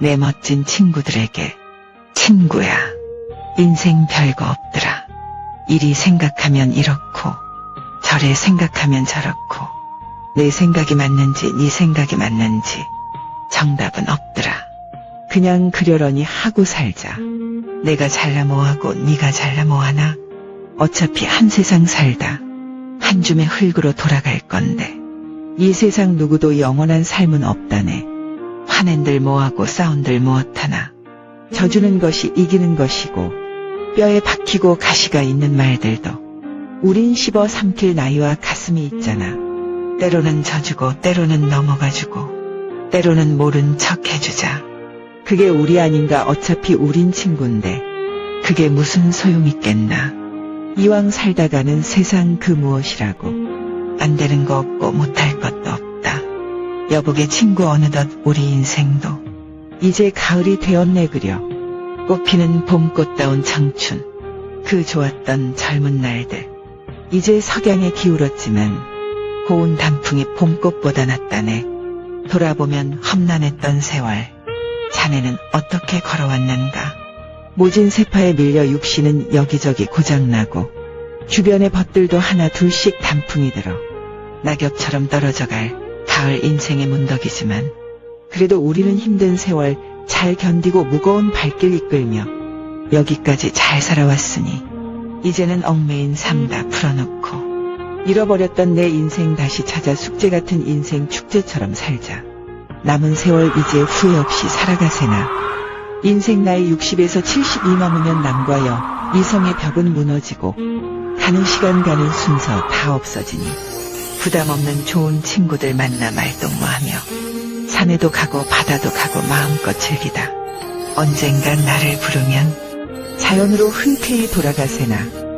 내 멋진 친구들에게 친구야 인생 별거 없더라. 이리 생각하면 이렇고 저래 생각하면 저렇고 내 생각이 맞는지 네 생각이 맞는지 정답은 없더라. 그냥 그려러니 하고 살자. 내가 잘나 뭐하고 네가 잘나 뭐하나? 어차피 한 세상 살다. 한 줌의 흙으로 돌아갈 건데. 이 세상 누구도 영원한 삶은 없다네 화낸들 뭐하고 싸운들 무엇하나. 져주는 것이 이기는 것이고 뼈에 박히고 가시가 있는 말들도. 우린 씹어 삼킬 나이와 가슴이 있잖아. 때로는 져주고 때로는 넘어가주고 때로는 모른 척 해주자. 그게 우리 아닌가 어차피 우린 친구인데 그게 무슨 소용있겠나. 이왕 살다가는 세상 그 무엇이라고. 안 되는 거 없고 못할 것도 없다 여보게 친구 어느덧 우리 인생도 이제 가을이 되었네 그려. 꽃피는 봄꽃다운 청춘 그 좋았던 젊은 날들. 이제 석양에 기울었지만 고운 단풍이 봄꽃보다 낫다네. 돌아보면 험난했던 세월 자네는 어떻게 걸어왔는가? 모진 세파에 밀려 육신은 여기저기 고장나고 주변의 벗들도 하나 둘씩 단풍이 들어 낙엽처럼 떨어져갈 가을 인생의 문덕이지만 그래도 우리는 힘든 세월 잘 견디고 무거운 발길 이끌며 여기까지 잘 살아왔으니 이제는 얽매인 삶 다 풀어놓고 잃어버렸던 내 인생 다시 찾아 숙제 같은 인생 축제처럼 살자. 남은 세월 이제 후회 없이 살아가세나. 인생 나이 60에서 70이 넘으면 남과 여, 이성의 벽은 무너지고 가는 시간 가는 순서 다 없어지니 부담 없는 좋은 친구들 만나 말동무하며 산에도 가고 바다도 가고 마음껏 즐기다. 언젠간 나를 부르면 자연으로 흔쾌히 돌아가세나